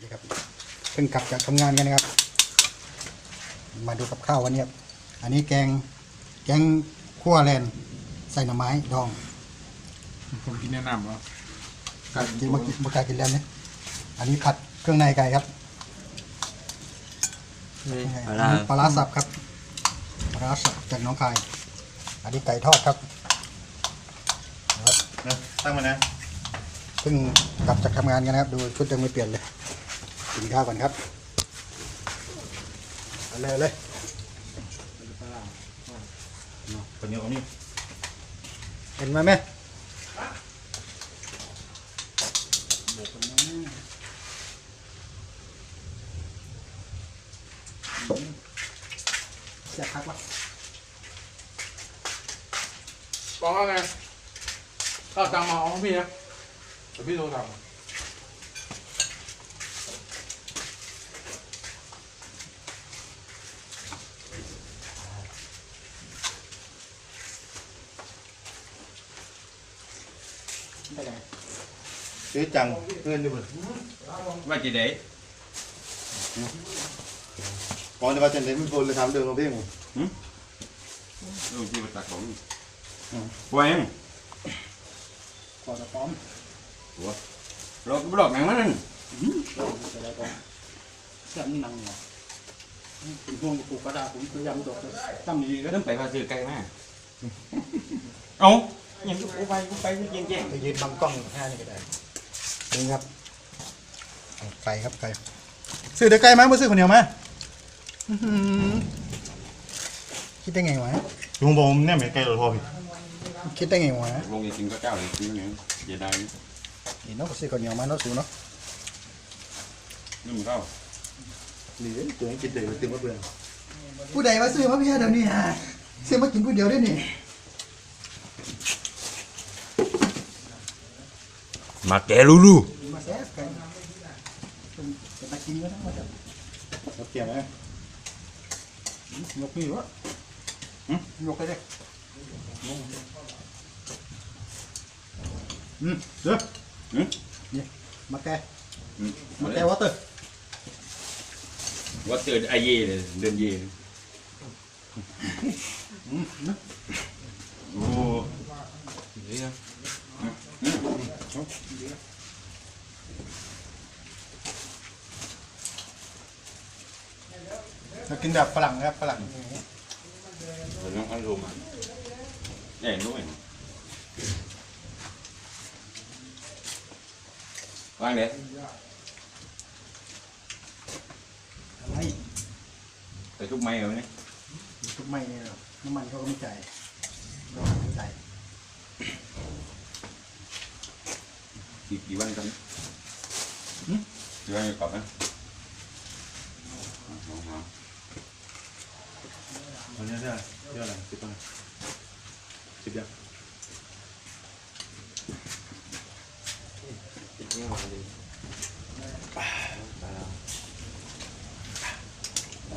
นี่ครับเพิ่งกลับจากทำงานกันนะครับ มาดูกับข้าววันนี้ครับ อันนี้แกงแกงขั่วแลนใส่หน่อไม้ดองผมกินแนะนำว่ากินมากินมากากินแล้วเนี่ยอันนี้ผัดเครื่องในไก่ครับปลาร้าอันนี้ปลาร้าสับครับปลาร้าสับจากหน้องคาย อันนี้ไก่ทอดครับนะครับนะตั้งมานะเพิ่งกลับจากทำงานกันนะครับ ดูชุดยังไม่เปลี่ยนเลย กินข้าวก่อนครับเอาเลยเอาเลยคนเดียวก็มีเห็นไหมแม่เสียบพักวะบอกว่าไงข้าวตังมาเอาของพี่นะเดี๋ยวพี่โทรสั่ง ไปไหนซื้อจังเพื่อนด้วยว่าจีเด้ก่อนจะมาเจนเดนไม่โดนเลยทำเดินลงเพ่งลูกที่มาตักของแหวงขอจะพร้อมเราก็บล็อกหนังมันนั่นจะได้ก่อนเสียบนี่นังเหรอเป็นห่วงกูกระดาษผมพยายามตกเลยตั้มดีๆก็ก็ต้องไปพาซื้อไก่มาเอา อย่างกูไปกูไปกูแย่งแย่งไปยืนบังกล้องแค่นี้ก็ได้นี่ครับไก่ครับไก่ซื้อเดี๋ยวไก่มาเมื่อซื้อคนเดียวมาอื้อหือคิดได้ไงวะลุงบอกผมเนี่ยเหมือนไก่ตัวทอพี่คิดได้ไงวะลงจริงก็เจ้าเลยจริงเนี่ยเสียดายนี่เนาะซื้อคนเดียวมาเนาะสูเนาะนุ่มเข้านี่ตัวนี้กินเด็กตึงมาเบื่อผู้ใดมาซื้อมาเพียเดี๋ยวนี้ฮะซื้อมากินผู้เดียวได้นี่ มาแกลูลูมาแซ่บกันเป็นเป็นตะกินก็ทั้งหมดอะ เขาเตรียมไหม ยกนี่วะหึยกไปเลยอืมเด้อนี่มาแกมาแกวอเตอร์ ว่าเตือนไอเย่เลยเดินเย่โอ้ย เรากินแบบฝรั่งนะครับฝรั่งมันต้องเอาลงมาแน่ด้วยวางเด็ดอะไรใส่ทุกไม้เอาเนี่ยทุกไม่เนี่ยน้ำมันเขาก็ไม่จ่ายไม่จ่ายกี่กี่วันกันกี่วันจะกลับนะ วันนี้ได้เยอะอะไรสิบปังสิบยั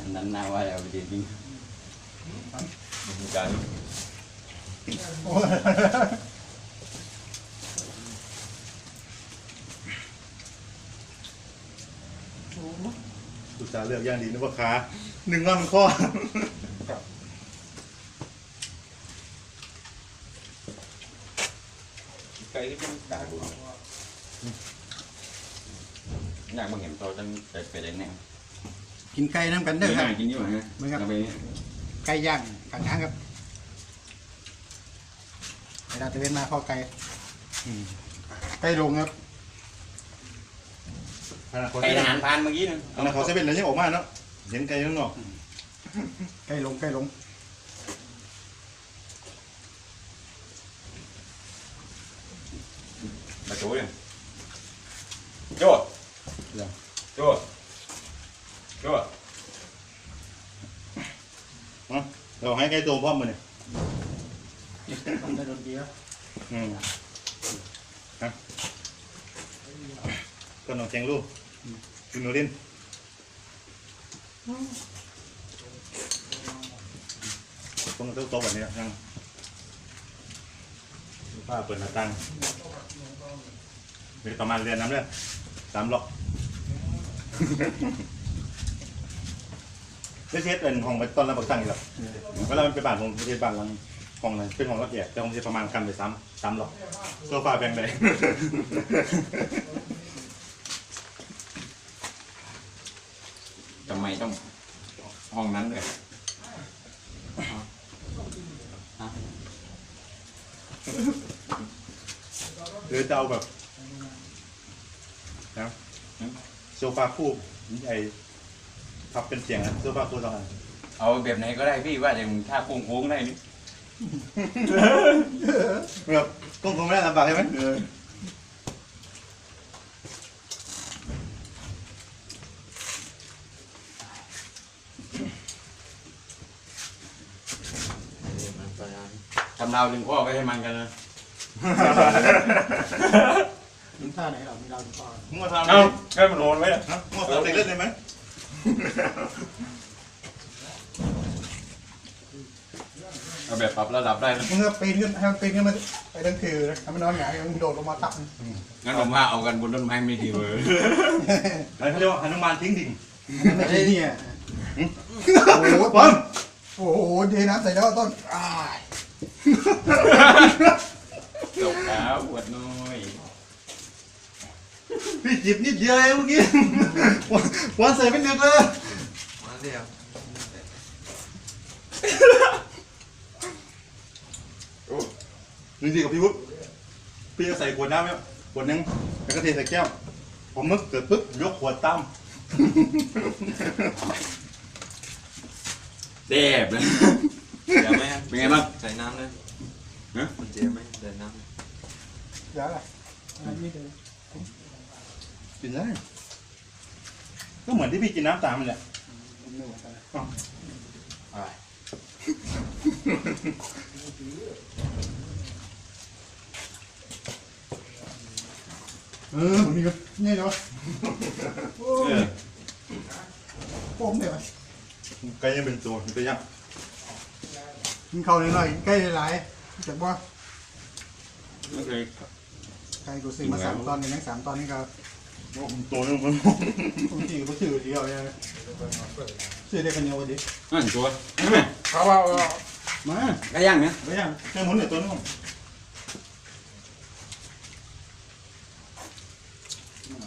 งนั้นนาว่าแล้วจริงการโอ้ยสุดสาเลือกย่างดีนึกว่าขาหนึ่งว่ามันข้อ ไก่ก็ ต้องตาดูอยากมาเห็นตัวตั้งแต่ไปได้แน่กินไก่น้ำกันเด้เด้ออครับ กินอยู่ฮะไปไก่ย่างกันย่างครับเวลาตะเวนมาข้อไก่อืมไก่ลงครับขนาดเขาไก่เซทเว่นหารพานเมื่อกี้นะขนาดเขาเซเว่นแล้วยังออกมาเนาะเห็นไก่ข้างนอกไก่ลงไก่ลง มาโจ้ยัง โจ้โจ้โจ้เราให้ไก่ตัวพ่อมมาเนี่ยทำได้โดนเดียวอืมฮะก็น้องแจงลูกกินโนรินพวกเราโต๊ะแบบนี้ยังป้าเปิดหน้าต่างมีประมาณเรือนน้ำเลย สามล็อกคได้เช็ดเป็นห้องไปตอนรับบักตั้งอยู่แล้วเวลามันไปบ้านผมไปเช็ดบ้านหลังห้องนั้นเป็นห้องรับแขกแต่ผมจะประมาณกันไปซ้ำซ้ำหรอกโซฟาแบ่งเลยทำไมต้องห้องนั้นเลยหรือจะเอาแบบนะโซ ฟาคู่ไอ้พับเป็นเสียงอะโซฟาคู่สองอันเอาแบบไหนก็ได้พี่ว่าแต่มึงท่าโค้งๆได้นี่แบบก้งคงไม่ได้ลำบากใช่ไหมทำราวถึงข้อไว้ให้มันกันนะ มึงท่าไหนหรอมึงดาวต่อมึงมาทำเอ้าแค่มันโดนไว้อะฮะมึงมาทำเด็กเล่นได้ไหมเอาแบบปรับระดับได้นะมึงก็ปีนขึ้นให้มันปีนขึ้นมาไปทั้งคืนนะให้มันนอนหงายมึงโดดลงมาตับงั้นผมว่าเอากันบนต้นไม้ไม่ดีเว้ยอะไรเขาเรียกว่าหนุมานทิ้งดิ่งไม่ใช่เนี่ยโอ้โหบอลโอ้โหเทน้ำใส่แล้วต้นอ้ายตกแล้วปวดน้อย พี่จิบนิดเดียวเองเมื่อกี้วันใส่เป็นเด็กเลยมาเดียวจริงๆกับพี่วุฒิพี่จะใส่ขวดน้ำเนี่ยขวดนึงแล้วก็เทใส่แก้วผมนึกเกิดปุ๊บยกขวดตั้มเด็บเลยเดี๋ยวไหมเป็นไงบ้างใส่น้ำเลยฮะมันเจ็บไหมใส่น้ำเดี๋ยวอะไรอันนี้เดี๋ยว กินได้ ก็เหมือนที่พี่กินน้ำตามมันแหละผมไม่ไหวแล้วอะไรเออมันมีก็นี่เนาะโอ้เอยอผมเนี่ยวะไก่ยังเป็นตัวมันเป็นยังกินข้าวหน่อยๆใกล้หลายๆจากว่าไม่เคยใครกูซื้อมาสามตอนนี้ทั้งสามตอนนี้ก็ ว่าผมตัวนึงมันบางทีก็ซื้อเดียวเลยนะซื้อได้กันเดียววันดินั่นตัวเขาว่ามาไก่ย่างเนี่ยไม่ยังแค่หมุนเนี่ยตัวนึง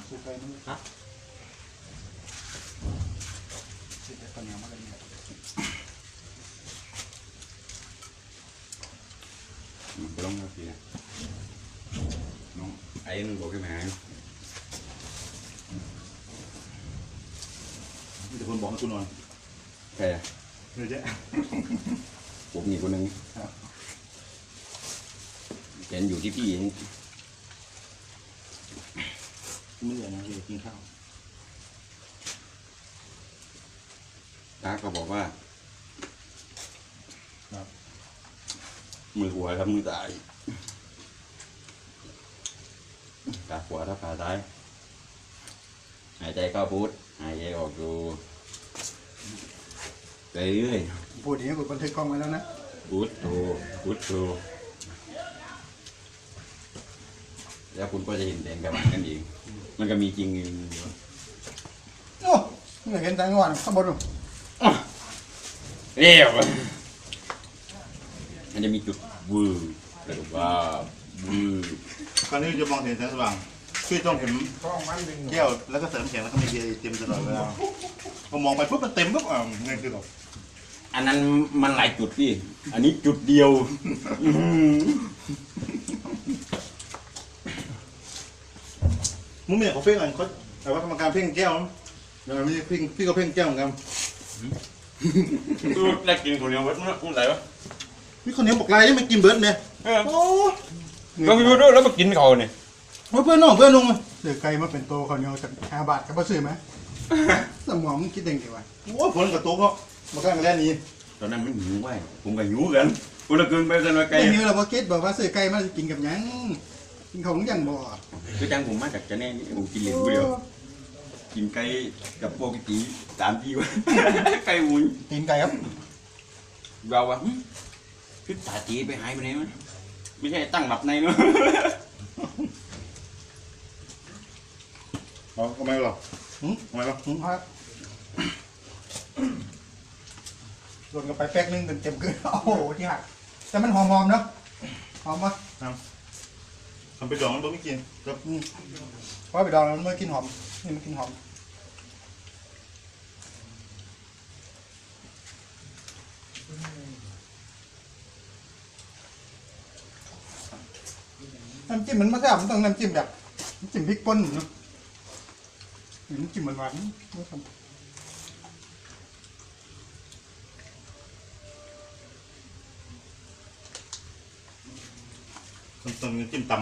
ซื้อไปนู่นฮะซื้อได้กันเดียวมาเลยเนี่ยไปลองมาสิน้องไอ้นึงบอกให้มาหา มีแต่คนบอกให้กูนอนใครอะเดี๋ยวเจ๊ผมมีคนหนึงเห็นอยู่ที่พี่นี่ไม่เหลือนะเดี๋ยวกินข้าวตาก็บอกว่า ครับมือหัวครับมือตายตาขวาถ้าขาซ้าย หายใจเข้าพุทหายใจออกดูไปเรื่อยพูดอย่างนี้กูบันทึกกล้องไว้แล้วนะพุทโธพุทโธแล้วคุณก็จะเห็นแดงกระบังกันเองมันก็มีจริงอยู่โอ้มึงเห็นแสงสว่างข้างบนหรอเรียวมันจะมีจุดวืบแล้วก็ว่าวืบคราวนี้จะมองเห็นแสงสว่าง พี่ต้องเห็นแก้วแล้วก็เสริมแข็งแล้วก็มีเบียร์เต็มตลอดเวลาพอมองไปปุ๊บมันเต็มปุ๊บอ่าเงินคือแบบอันนั้นมันหลายจุดพี่ อันนี้จุดเดียวอื้อหือมึงไม่ยเขาเพ่งอะไรเขาแต่ว่ากรรมการเพ่งแก้วเดี๋ยวไม่ใช่เพ่งพี่ก็เพ่งแก้วเหมือนกันดูแรกกินคนเดียวเว้ยมันมันไหลวะพี่คนนี้บอกลายนี่มันกินเบิร์ดเนี่ยเออโอ้ก็พี่พูดด้วยแล้วมากินเขาเนี่ย ว่าเพื่อนน้องเพื่อนลุงมันซื้อไก่มาเป็นโตเขาวเหนียวจากห้าบาทก็บ่ซื้อไหม สมองมึงคิดเองไงวะโอ้ผลกับโต๊ะเขามาข้างกันแล้วนี้ตอนนั้นมันหิวไว้ผมก็หิวกันกูละเกินไปจนว่าไกลไก่นี้เราบ่คิดบอกว่าซื้อไก่มากินกับหยังกินของหยังบ่คือจังผมมาจากจะแน่นี่ผมกินเหรียญกูเดียวกินไก่กับพวกกีสามทีวะ ไก่หมุนกินไก่ครับเราอะหึคือตาจีไปหายไปไหนมั้ยไม่ใช่ตั้งหลับในเนาะ เอาทำไมหรอหืมทำไมวะหืมครับโดนกันไปแป๊กนึงเต็มๆเกินโอ้โหที่หักแต่มันหอมๆเนาะหอมปะทำไปดองมันบ่ไม่กินครับอืมเพราะว่าไปดองแล้วมันไม่กินหอมนี่มันกินหอมน้ำจิ้มมันไม่ใช่มันต้องน้ำจิ้มแบบน้ำจิ้มพริกป่นเนาะ หรือน้ำจิ้มหวานๆไม่ทำต้นต้นๆจิ้มตำ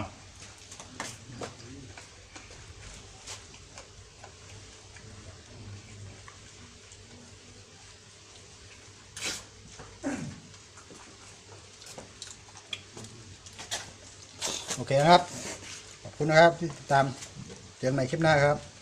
โอเคนะครับ ขอบคุณนะครับที่ติดตามเจอกันใหม่คลิปหน้าครับ